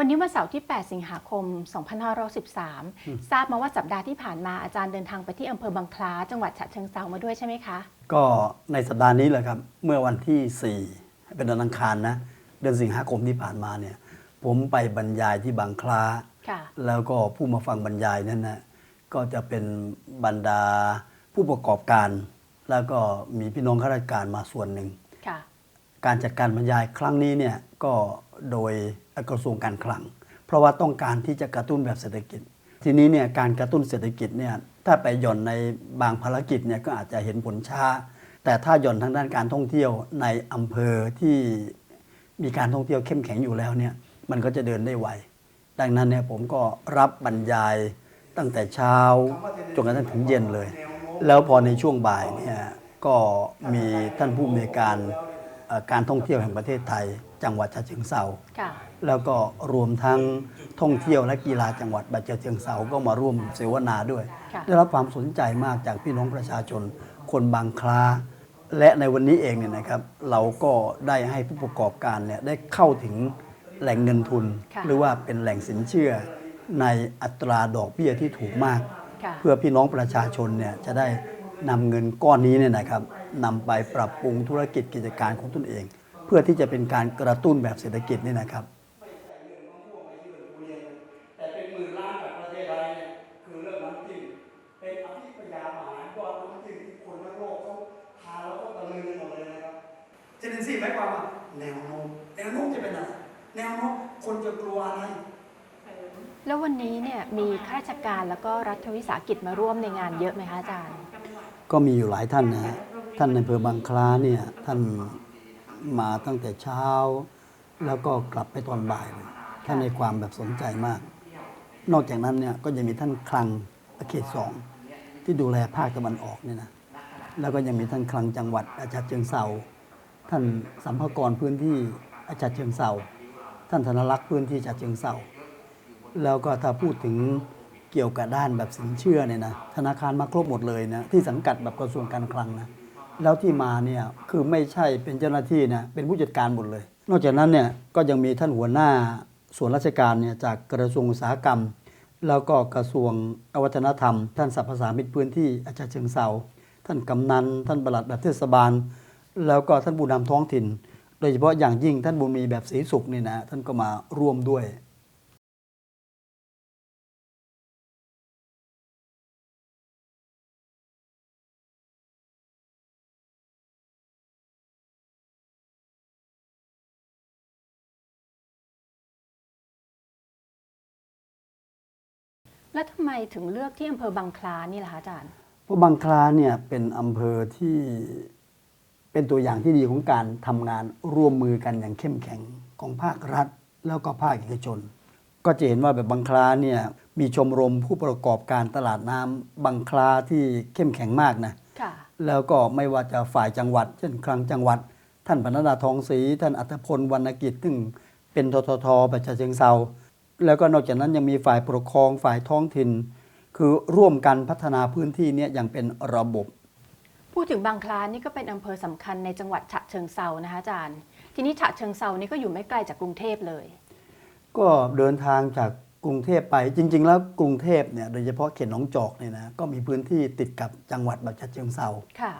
วันนี้วันเสาร์ที่ 8 สิงหาคม 2513 ทราบมาว่าสัปดาห์ที่ผ่านมาอาจารย์เดินทางไปที่อำเภอบางคล้า จังหวัดฉะเชิงเซามาด้วยใช่ไหมคะ ก็ในสัปดาห์นี้แหละครับ เมื่อวันที่ 4 เป็นวันอังคารนะ เดือนสิงหาคมที่ผ่านมาเนี่ย ผมไปบรรยายที่บางคล้าค่ะแล้วก็ผู้มาฟังบรรยายนั้นนะก็จะเป็นบรรดาผู้ประกอบการ แล้วก็มีพี่น้องข้าราชการมาส่วนหนึ่งค่ะการจัดการบรรยายครั้งนี้เนี่ยก็โดย กระทรวงการคลัง เพราะว่าต้องการที่จะกระตุ้นแบบเศรษฐกิจ ทีนี้เนี่ยการกระตุ้นเศรษฐกิจเนี่ยถ้าไปหย่อนในบางภารกิจเนี่ยก็อาจจะเห็นผลช้า แต่ถ้าหย่อนทางด้านการท่องเที่ยวในอำเภอที่มีการท่องเที่ยวเข้มแข็งอยู่แล้วเนี่ยมันก็จะเดินได้ไวดังนั้นเนี่ยผมก็รับบรรยายตั้งแต่เช้าจนกระทั่งถึงเย็นเลย แล้วพอในช่วงบ่ายเนี่ยก็มีท่านผู้อำนวยการ การท่องเที่ยวแห่งประเทศไทย จังหวัดฉะเชิงเทราค่ะแล้วก็รวมทั้งท่องเที่ยวและกีฬาจังหวัดบัจเชิงเซาก็มาร่วมเสวนาด้วยค่ะได้รับความสนใจมากจากพี่น้องประชาชน คนบางคลาและในวันนี้เองเนี่ยนะครับ เราก็ได้ให้ผู้ประกอบการเนี่ยได้เข้าถึงแหล่งเงินทุนค่ะหรือว่าเป็นแหล่งสินเชื่อ ในอัตราดอกเบี้ยที่ถูกมากค่ะเพื่อพี่น้องประชาชนเนี่ยจะได้นำเงินก้อนนี้เนี่ยนะครับ นำไปปรับปรุงธุรกิจกิจการของตนเอง เพื่อที่จะเป็นการกระตุ้นแบบเศรษฐกิจนี่นะครับแต่เป็นหมื่นล้านแบบประเทศไทยเนี่ยคือเรื่องน้ำจิ้มเป็นอภิปรายมหายอดน้ำจิ้มที่คนทั้งโลกเขาทานแล้วก็ตะลึงกันหมดเลยนะครับเจนซี่หมายความว่าแนวโน้มแนวโน้มจะเป็นอะไรแนวโน้มคนจะกลัวอะไรแล้ววันนี้เนี่ยมีข้าราชการแล้วก็รัฐวิสาหกิจมาร่วมในงานเยอะไหมคะอาจารย์ ก็มีอยู่หลายท่านนะฮะ ท่านในอำเภอบางคล้าเนี่ยท่านมาตั้งแต่เช้า แล้วก็กลับไปตอนบ่ายเลยท่านในความแบบสนใจมาก นอกจากนั้นเนี่ยก็ยังมีท่านคลังเขตสองที่ดูแลภาคตะวันออกเนี่ยนะแล้วก็ยังมีท่านคลังจังหวัดอาจารย์เชิงเซาท่านสัมภากรพื้นที่อาจารย์เชิงเซาท่านธนรักษ์พื้นที่อาจารย์เชิงเซาแล้วก็ถ้าพูดถึงเกี่ยวกับด้านแบบสินเชื่อเนี่ยนะธนาคารมาครบหมดเลยนะที่สังกัดแบบกระทรวงการคลังนะ แล้วที่มาเนี่ยคือไม่ใช่เป็นเจ้าหน้าที่นะเป็นผู้จัดการหมดเลย นอกจากนั้นเนี่ยก็ยังมีท่านหัวหน้าส่วนราชการเนี่ยจากกระทรวงอุตสาหกรรม แล้วก็กระทรวงวัฒนธรรม ท่านสรรพสามิตพื้นที่อาจารย์เชิงเซาท่านกำนัน ท่านประหลัดแบบเทศบาล แล้วก็ท่านผู้นำท้องถิ่น โดยเฉพาะอย่างยิ่งท่านบุญมีแบบศรีสุขนี่นะท่านก็มาร่วมด้วย แล้วทำไมถึงเลือกที่อำเภอบางคล้านี่ล่ะคะอาจารย์เพราะบางคลาเนี่ยเป็นอำเภอที่เป็นตัวอย่างที่ดีของการทำงานร่วมมือกันอย่างเข้มแข็งของภาครัฐ แล้วก็ภาคเอกชน ก็จะเห็นว่าแบบบางคลาเนี่ยมีชมรมผู้ประกอบการตลาดน้ำบางคลาที่เข้มแข็งมากนะ ค่ะ แล้วก็ไม่ว่าจะฝ่ายจังหวัด เช่นคลังจังหวัด ท่านปนัดดาทองศรีท่านอัตพลวรรณกิจซึ่งเป็นทททประชาเชิงเซา แล้วก็นอกจากนั้นยังมีฝ่ายปกครองฝ่ายท้องถิ่น คือร่วมกันพัฒนาพื้นที่เนี้อย่างเป็นระบบ พูดถึงบางคล้านี่ก็เป็นอำเภอสำคัญในจังหวัดฉะเชิงเซานะคะอาจารย์ ทีนี้ฉะเชิงเซานี่ก็อยู่ไม่ไกลจากกรุงเทพเลย ก็เดินทางจากกรุงเทพไปจริง ๆ แล้วกรุงเทพเนี่ยโดยเฉพาะเขตหนองจอกเนี่ยนะก็มีพื้นที่ติดกับจังหวัดแบบฉะเชิงเซาค่ะ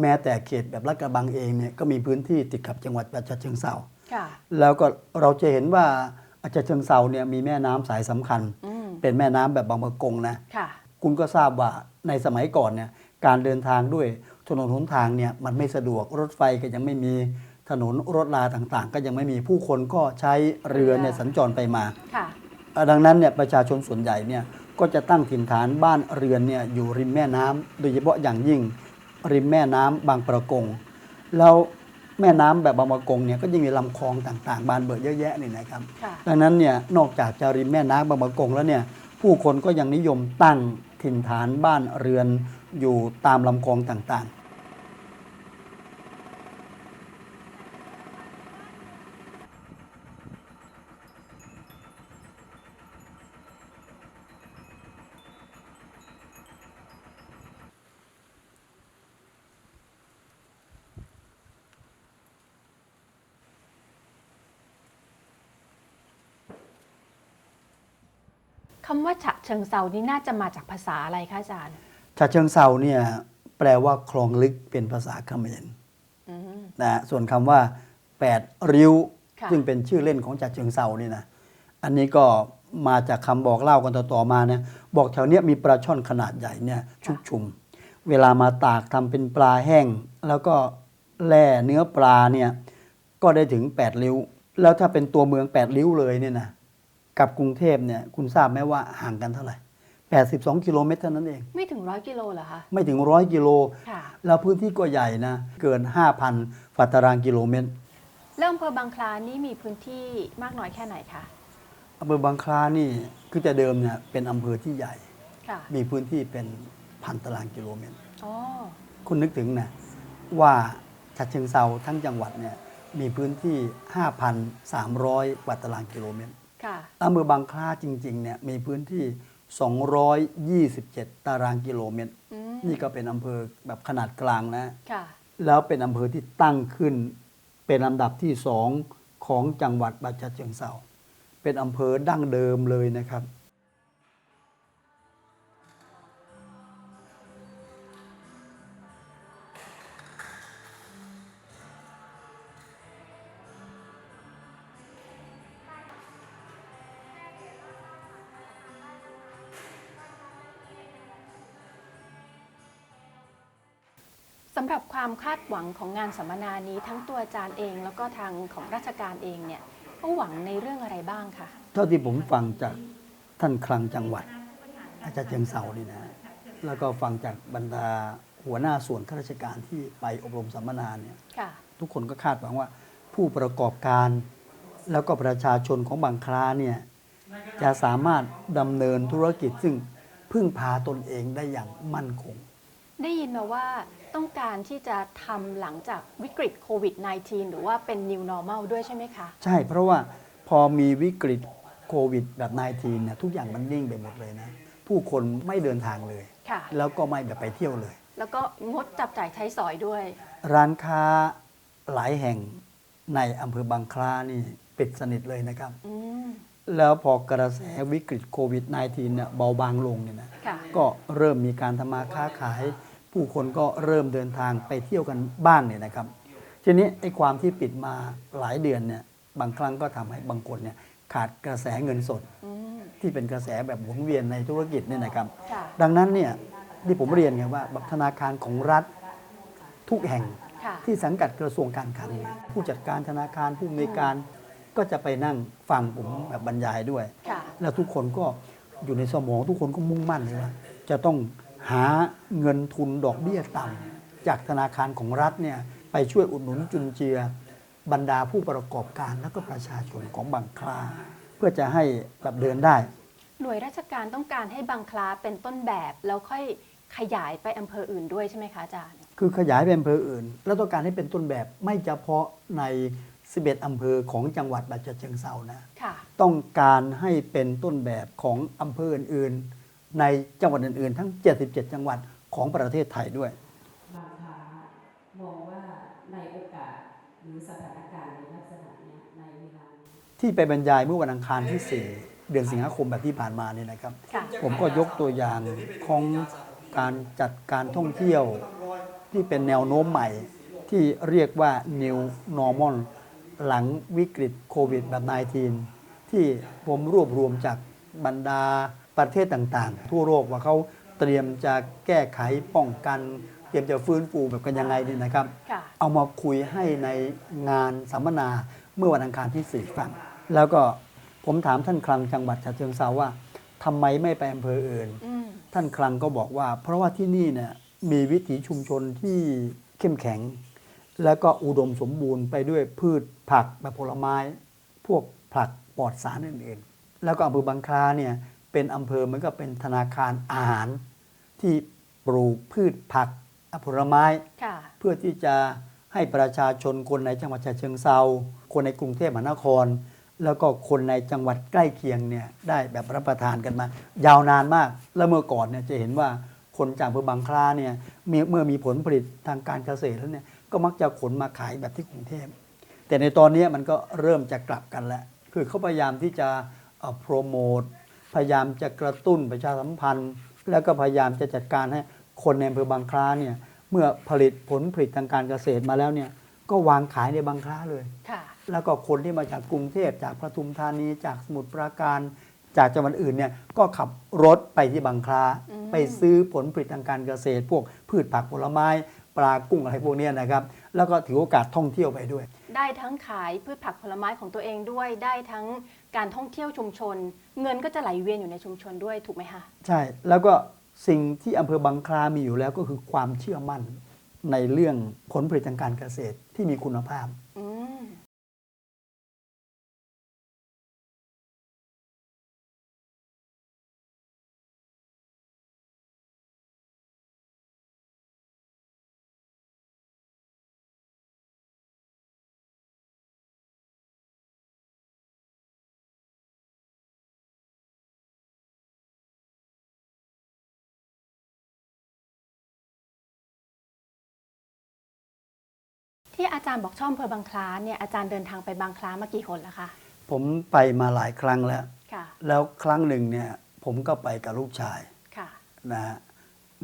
แม้แต่เขตแบบลาดกระบังเองเนี่ยก็มีพื้นที่ติดกับจังหวัดแบบฉะเชิงเซาค่ะ แล้วก็เราจะเห็นว่า อาจารย์เชิงเซาเนี่ยมีแม่น้ำสายสำคัญอืมเป็นแม่น้ำแบบบางประกงนะค่ะคุณก็ทราบว่าในสมัยก่อนเนี่ยการเดินทางด้วยถนนหนทางเนี่ยมันไม่สะดวกรถไฟก็ยังไม่มีถนนรถลาต่างๆ ก็ยังไม่มีผู้คนก็ใช้เรือเนี่ยสัญจรไปมาค่ะเอ่อดังนั้นเนี่ยประชาชนส่วนใหญ่เนี่ยก็จะตั้งถิ่นฐานบ้านเรือนเนี่ยอยู่ริมแม่น้ำโดยเฉพาะอย่างยิ่งริมแม่น้ำบางประกงแล้ว แม่น้ำแบบบางประกงเนี่ยก็ยังมีลำคลองต่างๆ บานเบิดเยอะแยะนี่นะครับค่ะดังนั้นเนี่ยนอกจากจะริมแม่น้ำบางประกงแล้วเนี่ยผู้คนก็ยังนิยมตั้งถิ่นฐานบ้านเรือนอยู่ตามลำคลองต่างๆ คำว่าฉะเชิงเซานี่น่าจะมาจากภาษาอะไรคะอาจารย์ฉะเชิงเซาเนี่ยแปลว่าคลองลึกเป็นภาษาเขมรอืมนะฮะส่วนคำว่า8ริ้วค่ะซึ่งเป็นชื่อเล่นของฉะเชิงเซานี่นะอันนี้ก็มาจากคำบอกเล่ากันต่อๆมานะบอกแถวเนี้ยมีปลาช่อนขนาดใหญ่เนี่ยชุกชุม เวลามาตากทำเป็นปลาแห้ง แล้วก็แล่เนื้อปลาเนี่ยก็ได้ถึง8ริ้ว แล้วถ้าเป็นตัวเมือง8ริ้วเลยเนี่ยนะ กับกรุงเทพเนี่ยคุณทราบไหมว่าห่างกันเท่าไหร่ 82 กิโลเมตรเท่านั้นเอง ไม่ถึงร้อยกิโลเหรอคะ ไม่ถึงร้อยกิโล ค่ะ แล้วพื้นที่ก็ใหญ่นะ เกิน 5,000ฝัตารางกิโลเมตรแล้วอำเภอบางคลานี่มีพื้นที่มากน้อยแค่ไหนคะ อำเภอบางคลานี่คือแต่เดิมเนี่ยเป็นอำเภอที่ใหญ่ ค่ะ มีพื้นที่เป็นพันตารางกิโลเมตร อ๋อ คุณนึกถึงนะว่าฉะเชิงเซาทั้งจังหวัดเนี่ยมีพื้นที่ 5,300กว่าตารางกิโลเมตรค่ะ อำเภอบางคลาจริงๆเนี่ยมีพื้นที่ 227 ตารางกิโลเมตรอืมนี่ก็เป็นอำเภอแบบขนาดกลางนะค่ะแล้วเป็นอำเภอที่ตั้งขึ้น เป็นลำดับที่สองของจังหวัดบัจฉะเชิงเซาเป็นอำเภอดั้งเดิมเลยนะครับ สำหรับความคาดหวังของงานสัมมนานี้ทั้งตัวอาจารย์เอง แล้วก็ทางของราชการเองเนี่ยก็หวังในเรื่องอะไรบ้างคะเท่าที่ผมฟังจากท่านคลังจังหวัด อาจารย์เชียงเซานี่นะแล้วก็ฟังจากบรรดาหัวหน้าส่วนข้าราชการที่ไปอบรมสัมมนาเนี่ยค่ะทุกคนก็คาดหวังว่าผู้ประกอบการ แล้วก็ประชาชนของบางคลาเนี่ยจะสามารถดำเนินธุรกิจซึ่งพึ่งพาตนเองได้อย่างมั่นคง ได้ยินมาว่าต้องการที่จะทำหลังจากวิกฤตโควิด -19 หรือว่าเป็น new normal ด้วยใช่ไหมคะ ใช่ เพราะว่าพอมีวิกฤตโควิดแบบ -19 เนี่ยทุกอย่างมันนิ่งไปหมดเลยนะ ผู้คนไม่เดินทางเลย ค่ะ แล้วก็ไม่แบบไปเที่ยวเลย แล้วก็งดจับจ่ายใช้สอยด้วย ร้านค้าหลายแห่งในอำเภอบางคล้านี่ปิดสนิทเลยนะครับ อืม แล้วพอกระแสวิกฤตโควิด -19 เนี่ยเบาบางลงเนี่ยนะ ค่ะ ก็เริ่มมีการทำมาค้าขาย ผู้คนก็เริ่มเดินทางไปเที่ยวกันบ้างเนี่ยนะครับ ทีนี้ไอ้ความที่ปิดมาหลายเดือนเนี่ยบางครั้งก็ทำให้บางคนเนี่ยขาดกระแสเงินสดอืมที่เป็นกระแสแบบหมุนเวียนในธุรกิจเนี่ยนะครับค่ะดังนั้นเนี่ยที่ผมเรียนไงว่าธนาคารของรัฐทุกแห่งค่ะที่สังกัดกระทรวงการคลังเนี่ยผู้จัดการธนาคารผู้อำนวยการก็จะไปนั่งฟังผมแบบบรรยายด้วยค่ะแล้วทุกคนก็อยู่ในสมองทุกคนก็มุ่งมั่นเลยว่าจะต้อง หาเงินทุนดอกเบี้ยต่ำจากธนาคารของรัฐเนี่ยไปช่วยอุดหนุนจุนเจือบรรดาผู้ประกอบการและก็ประชาชนของบางคลาเพื่อจะให้แบบเดินได้ หน่วยราชการต้องการให้บางคลาเป็นต้นแบบแล้วค่อยขยายไปอำเภออื่นด้วยใช่ไหมคะอาจารย์ คือขยายไปอำเภออื่น แล้วต้องการให้เป็นต้นแบบไม่เฉพาะใน 11 อำเภอของจังหวัดบัจฉะเชิงเซานะค่ะต้องการให้เป็นต้นแบบของอำเภออื่นๆ ในจังหวัดอื่นๆ ทั้ง 77 จังหวัดของประเทศไทยด้วยบางครั้งมองว่าในโอกาสหรือสถานการณ์ในลักษณะเนี้ยในเวลานี้ที่ไปบรรยายเมื่อวันอังคารที่ 4 เดือนสิงหาคมแบบที่ผ่านมาเนี่ยนะครับค่ะผมก็ยกตัวอย่างของการจัดการท่องเที่ยวที่เป็นแนวโน้มใหม่ที่เรียกว่า New Normal หลังวิกฤตโควิดแบบ -19 ที่ผมรวบรวมจากบรรดา ประเทศต่างๆ ทั่วโลกว่าเขาเตรียมจะแก้ไขป้องกัน เตรียมจะฟื้นฟูแบบกันยังไงนี่นะครับค่ะเอามาคุยให้ในงานสัมมนาเมื่อวันอังคารที่สี่ฟังแล้วก็ผมถามท่านคลังจังหวัดฉะเชิงเซาว่าทำไมไม่ไปอำเภออื่นอืมท่านคลังก็บอกว่า เพราะว่าที่นี่เนี่ยมีวิถีชุมชนที่เข้มแข็ง แล้วก็อุดมสมบูรณ์ไปด้วยพืชผักแบบผลไม้ พวกผักปลอดสารอื่นๆ แล้วก็อำเภอบางคลาเนี่ย เป็นอำเภอเหมือนกับเป็นธนาคารอาหารที่ปลูกพืชผักผลไม้ค่ะเพื่อที่จะให้ประชาชนคนในจังหวัดฉะเชิงเซาคนในกรุงเทพมหานคร แล้วก็คนในจังหวัดใกล้เคียงเนี่ยได้แบบรับประทานกันมา ยาวนานมาก แล้วเมื่อก่อนเนี่ยจะเห็นว่าคนจากอำเภอบางคลาเนี่ยมีเมื่อมีผลผลิตทางการเกษตรแล้วเนี่ยก็มักจะขนมาขายแบบที่กรุงเทพแต่ในตอนนี้มันก็เริ่มจะกลับกันแล้วคือเขาพยายามที่จะโปรโมท พยายามจะกระตุ้นประชาสัมพันธ์ แล้วก็พยายามจะจัดการให้คนในอำเภอบางคล้าเนี่ยเมื่อผลิตผลผลิตทางการเกษตรมาแล้วเนี่ยก็วางขายในบางคล้าเลยค่ะแล้วก็คนที่มาจากกรุงเทพจากปทุมธานีจากสมุทรปราการ จากจังหวัดอื่นเนี่ยก็ขับรถไปที่บางคล้าอืมไปซื้อผลผลิตทางการเกษตร พวกพืชผักผลไม้ปลากุ้งอะไรพวกเนี้ยนะครับ แล้วก็ถือโอกาสท่องเที่ยวไปด้วย ได้ทั้งขายพืชผักผลไม้ของตัวเองด้วย ได้ทั้ง การท่องเที่ยวชุมชน เงินก็จะไหลเวียนอยู่ในชุมชนด้วยถูกไหมคะ ใช่ แล้วก็สิ่งที่อำเภอบางคลามีอยู่แล้วก็คือความเชื่อมั่นในเรื่องผลผลิตทางการเกษตรที่มีคุณภาพ ที่อาจารย์บอกชอบอำเภอบางคล้าเนี่ยอาจารย์เดินทางไปบางคล้ามากี่คนแล้วคะผมไปมาหลายครั้งแล้ว ค่ะแล้วครั้งหนึ่งเนี่ยผมก็ไปกับลูกชายค่ะ นะฮะ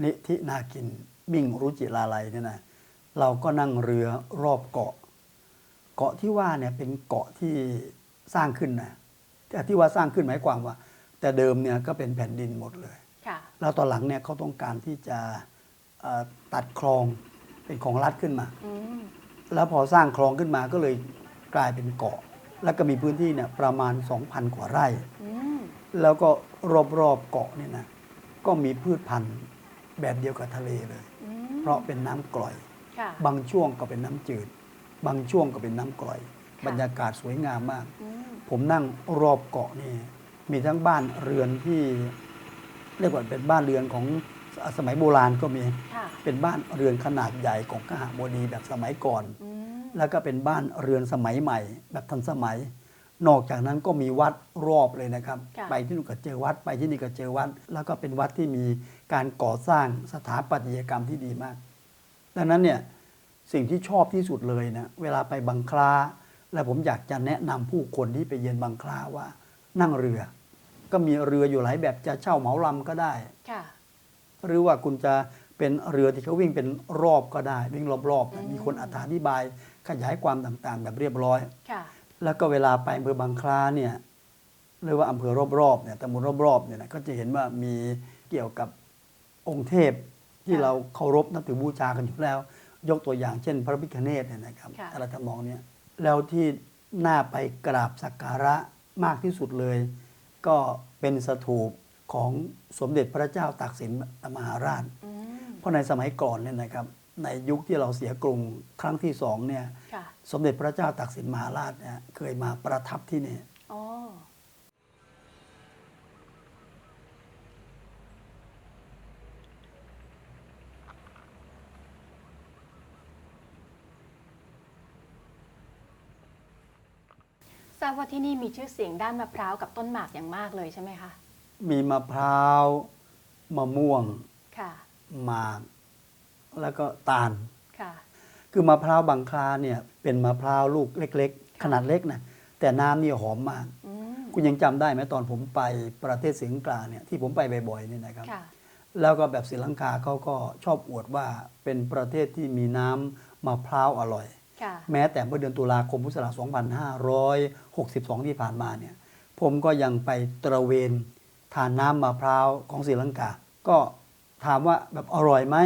นิธินากินมิ่งรุจิลาลัยเนี่ยนะเราก็นั่งเรือรอบเกาะ เกาะที่ว่าเนี่ยเป็นเกาะที่สร้างขึ้นนะแต่ที่ว่าสร้างขึ้นหมายความว่า แต่เดิมเนี่ยก็เป็นแผ่นดินหมดเลย ค่ะ แล้วตอนหลังเนี่ยเขาต้องการที่จะเอ่อตัดคลองเป็นของรัฐขึ้นมา อืม แล้วพอสร้างคลองขึ้นมาก็เลยกลายเป็นเกาะ แล้วก็มีพื้นที่เนี่ยประมาณ 2,000 กว่าไร่อืมแล้วก็รอบๆเกาะเนี่ยนะก็มีพืชพันธุ์แบบเดียวกับทะเลเลยอืมเพราะเป็นน้ำกร่อยค่ะบางช่วงก็เป็นน้ำจืด บางช่วงก็เป็นน้ำกร่อยค่ะบรรยากาศสวยงามมากอืมผมนั่งรอบเกาะนี่มีทั้งบ้านเรือนที่เรียกว่าเป็นบ้านเรือนของ สมัยโบราณก็มีค่ะเป็นบ้านเรือนขนาดใหญ่ของกหบดีแบบสมัยก่อน อืมแล้วก็เป็นบ้านเรือนสมัยใหม่ แบบทันสมัย นอกจากนั้นก็มีวัดรอบเลยนะครับ ค่ะ ไปที่นู่นก็เจอวัดไปที่นี่ก็เจอวัด แล้วก็เป็นวัดที่มีการก่อสร้างสถาปัตยกรรมที่ดีมาก ดังนั้นเนี่ยสิ่งที่ชอบที่สุดเลยนะเวลาไปบังคลาและผมอยากจะแนะนำผู้คนที่ไปเยือนบังคลาว่านั่งเรือ ก็มีเรืออยู่หลายแบบจะเช่าเหมาลำก็ได้ ค่ะ หรือว่าคุณจะเป็นเรือที่เขาวิ่งเป็นรอบก็ได้ วิ่งรอบๆนะมีคนอธิบายขยายความต่างๆ แบบเรียบร้อยค่ะแล้วก็เวลาไปอำเภอบางคล้าเนี่ยหรือว่าอำเภอรอบๆเนี่ยตำบลรอบๆเนี่ยนะก็จะเห็นว่ามีเกี่ยวกับองค์เทพที่ค่ะเราเคารพนับถือบูชากันอยู่แล้ว ยกตัวอย่างเช่น พระพิฆเนศเนี่ยนะครับค่ะอะไรทำนองเนี้ยแล้วที่น่าไปกราบสักการะมากที่สุดเลย ก็เป็นสถูป ของสมเด็จพระเจ้าตากสินมหาราชอืมเพราะในสมัยก่อนเนี่ยนะครับในยุคที่เราเสียกรุงครั้งที่สองเนี่ยค่ะสมเด็จพระเจ้าตากสินมหาราชเนี่ยเคยมาประทับที่นี่อ๋อทราบว่าที่นี่มีชื่อเสียงด้านมะพร้าวกับต้นหมากอย่างมากเลยใช่ไหมคะ มีมะพร้าวมะม่วงค่ะหมากแล้วก็ตาล ค่ะคือมะพร้าวบางคลาเนี่ยเป็นมะพร้าวลูกเล็กๆค่ะขนาดเล็กนะแต่น้ำนี่หอมมาก อืมคุณยังจำได้ไหมตอนผมไปประเทศสิงคโปร์เนี่ยที่ผมไปบ่อยๆเนี่ยนะครับ ค่ะแล้วก็แบบศรีลังกาเขาก็ชอบอวดว่าเป็นประเทศที่มีน้ำมะพร้าวอร่อย ค่ะแม้แต่เมื่อเดือนตุลาคมพุทธศักราช2562 ที่ผ่านมาเนี่ย ผมก็ยังไปตระเวน ทานน้ำมะพร้าวของศรีลังกา ก็ถามว่าแบบอร่อยไหม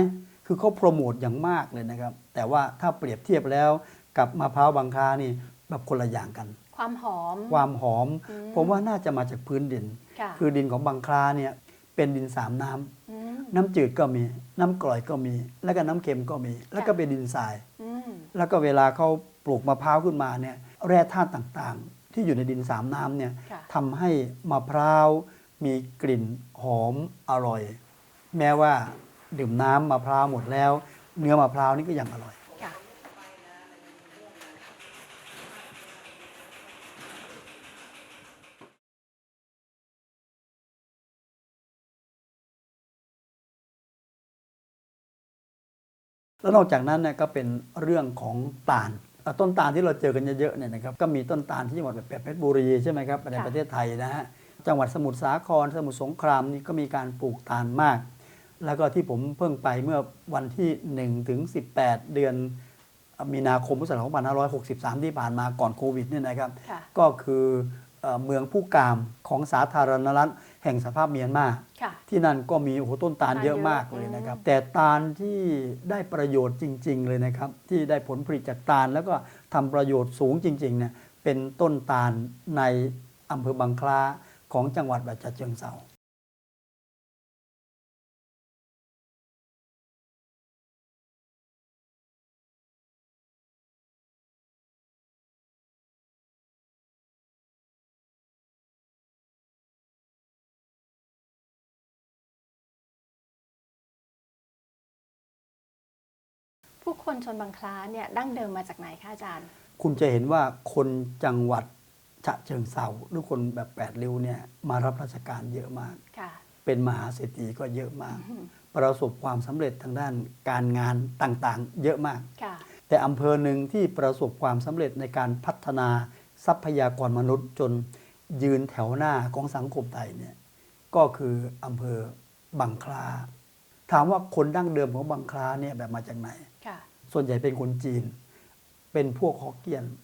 คือเขาโปรโมทอย่างมากเลยนะครับ แต่ว่าถ้าเปรียบเทียบแล้วกับมะพร้าวบางคานี่แบบคนละอย่างกัน ความหอม ความหอมอืมผมว่าน่าจะมาจากพื้นดินค่ะคือดินของบางคลาเนี่ยเป็นดินสามน้ำอืมน้ำจืดก็มี น้ำกร่อยก็มี แล้วก็น้ำเค็มก็มี แล้วก็เป็นดินทรายอืมแล้วก็เวลาเขาปลูกมะพร้าวขึ้นมาเนี่ยแร่ธาตุต่างๆ ที่อยู่ในดินสามน้ำเนี่ยค่ะทำให้มะพร้าว มีกลิ่นหอมอร่อย แม้ว่าดื่มน้ำมะพร้าวหมดแล้ว เนื้อมะพร้าวนี่ก็ยังอร่อยค่ะแล้วนอกจากนั้นเนี่ยก็เป็นเรื่องของตาลเอ่อต้นตาลที่เราเจอกันเยอะๆเนี่ยนะครับก็มีต้นตาลที่จังหวัดแบบเพชรบุรีใช่ไหมครับในค่ะประเทศไทยนะฮะ จังหวัดสมุทรสาคร สมุทรสงครามนี่ก็มีการปลูกตาลมาก แล้วก็ที่ผมเพิ่งไปเมื่อวันที่ 1 ถึง 18 เดือนมีนาคมพุทธศักราช2563 ที่ผ่านมาก่อนโควิดเนี่ยนะครับค่ะก็คือเอ่อเมืองผู้กามของสาธารณรัฐแห่งสภาพเมียนมาค่ะที่นั่นก็มีโอ้โหต้นตาลตาลเยอะเยอะมากเลยนะครับอืมแต่ตาลที่ได้ประโยชน์จริง ๆ เลยนะครับ ที่ได้ผลผลิตจากตาลแล้วก็ทำประโยชน์สูงจริงๆเนี่ยเป็นต้นตาลในอำเภอบังคลา ของจังหวัดบัจจเชิงเซาผู้คนชนบางคล้าเนี่ยดั้งเดิมมาจากไหนคะอาจารย์ คุณจะเห็นว่าคนจังหวัด ฉะเชิงเซาหรือคนแบบแปดริ้วเนี่ยมารับราชการเยอะมากค่ะเป็นมหาเศรษฐีก็เยอะมากอืมประสบความสำเร็จทางด้านการงานต่างๆ เยอะมากค่ะแต่อำเภอหนึ่งที่ประสบความสำเร็จในการพัฒนาทรัพยากรมนุษย์จนยืนแถวหน้าของสังคมไทยเนี่ยก็คืออำเภอบังคลา ถามว่าคนดั้งเดิมของบังคลาเนี่ยแบบมาจากไหนค่ะส่วนใหญ่เป็นคนจีน เป็นพวกฮอกเกี้ยนอื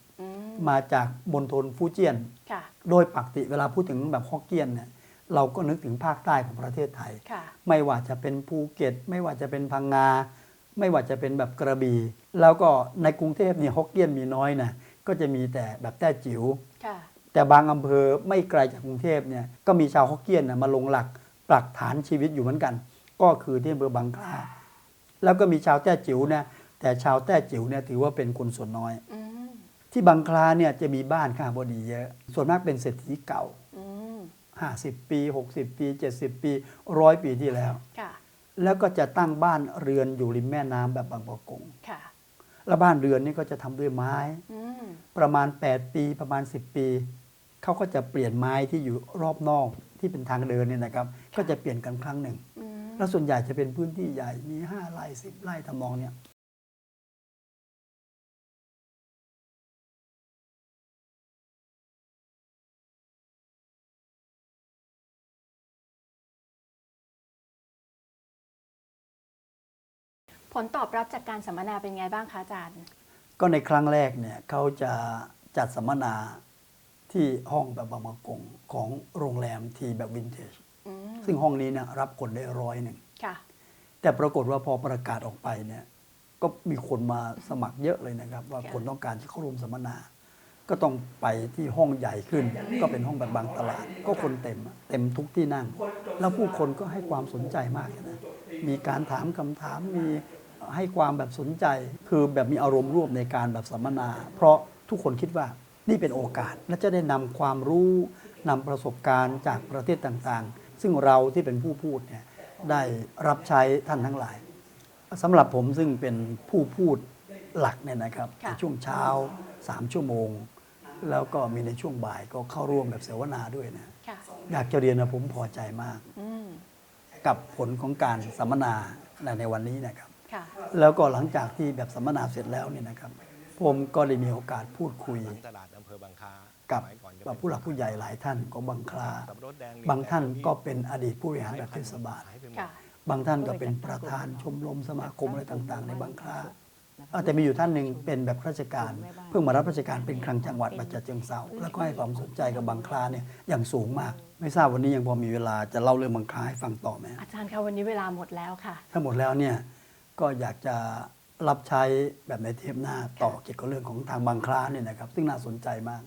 มมาจากมณฑลฟูเจียนค่ะโดยปกติเวลาพูดถึงแบบฮอกเกี้ยนเนี่ยเราก็นึกถึงภาคใต้ของประเทศไทยค่ะไม่ว่าจะเป็นภูเก็ต ไม่ว่าจะเป็นพังงา ไม่ว่าจะเป็นแบบกระบี่ แล้วก็ในกรุงเทพเนี่ยฮอกเกี้ยนมีน้อยนะก็จะมีแต่แบบแต้จิ๋วค่ะแต่บางอำเภอไม่ไกลจากกรุงเทพเนี่ยก็มีชาวฮอกเกี้ยนนะมาลงหลักปักฐานชีวิตอยู่เหมือนกัน ก็คือที่อำเภอบางคลาแล้วก็มีชาวแต้จิ๋วนะแต่ชาวแต้จิ๋วเนี่ยถือว่าเป็นคนส่วนน้อยอืม ที่บางคลาเนี่ยจะมีบ้านข้าบดีเยอะ ส่วนมากเป็นเศรษฐีเก่าอืม50ปี60ปี70ปีร้อยปีที่แล้วค่ะแล้วก็จะตั้งบ้านเรือนอยู่ริมแม่น้ำแบบบางประกงค่ะแล้วบ้านเรือนนี่ก็จะทำด้วยไม้อืมประมาณ 8 ปีประมาณ 10 ปีเขาก็จะเปลี่ยนไม้ที่อยู่รอบนอกที่เป็นทางเดินเนี่ยนะครับ ก็จะเปลี่ยนกันครั้งหนึ่งอืมแล้วส่วนใหญ่จะเป็นพื้นที่ใหญ่มี5ไร่10ไร่ทำนองเนี่ย ผลตอบรับจากการสัมมนาเป็นไงบ้างคะอาจารย์ ก็ในครั้งแรกเนี่ยเขาจะจัดสัมมนาที่ห้องแบบบางประกงของโรงแรมทีแบบวินเทจอืมซึ่งห้องนี้เนี่ยรับคนได้ร้อยหนึ่งค่ะแต่ปรากฏว่าพอประกาศออกไปเนี่ยก็มีคนมาสมัครเยอะเลยนะครับ ว่าค่ะคนต้องการจะเข้าร่วมสัมมนา ก็ต้องไปที่ห้องใหญ่ขึ้น ก็เป็นห้องแบบบางตลาด ก็คนเต็มอะเต็มทุกที่นั่ง แล้วผู้คนก็ให้ความสนใจมากเลยนะมีการถามคำถามมี ให้ความแบบสนใจ คือแบบมีอารมณ์ร่วมในการแบบสัมมนา เพราะทุกคนคิดว่านี่เป็นโอกาสและจะได้นำความรู้นำประสบการณ์จากประเทศต่างๆ ซึ่งเราที่เป็นผู้พูดเนี่ยได้รับใช้ท่านทั้งหลายสำหรับผมซึ่งเป็นผู้พูดหลักเนี่ยนะครับค่ะในช่วงเช้า 3 ชั่วโมง แล้วก็มีในช่วงบ่ายก็เข้าร่วมแบบเสวนาด้วยนะค่ะอยากจะเรียนนะผมพอใจมากอืมกับผลของการสัมมนาในวันนี้นะครับค่ะ แล้วก็หลังจากที่แบบสัมมนาเสร็จแล้วเนี่ยนะครับ ผมก็ได้มีโอกาสพูดคุยหลังตลาดอำเภอบางคลากับสมัยอนจะกับผู้หลักผู้ใหญ่หลายท่านของบางคลาสับปะรดแดงบางท่านก็เป็นอดีตผู้บริหารแบบเทศบาลหายไปหมดค่ะบางท่านก็เป็นประธานชมรมสมาคมอะไรต่างๆ ในบางคลาเออแต่มีอยู่ท่านหนึ่งเป็นแบบราชการ เพิ่งมารับราชการเป็นคลังจังหวัดบัจจเชิงเซาแล้วก็ให้ความสนใจกับบางคลาเนี่ยอย่างสูงมาก ไม่ทราบวันนี้ยังพอมีเวลาจะเล่าเรื่องบางคลาให้ฟังต่อไหมอาจารย์คะวันนี้เวลาหมดแล้วค่ะ ถ้าหมดแล้วเนี่ย ก็อยากจะรับใช้แบบในเทปหน้าต่อเกี่ยวกับเรื่องของทางบางคลาเนี่ยนะครับ ซึ่งน่าสนใจมาก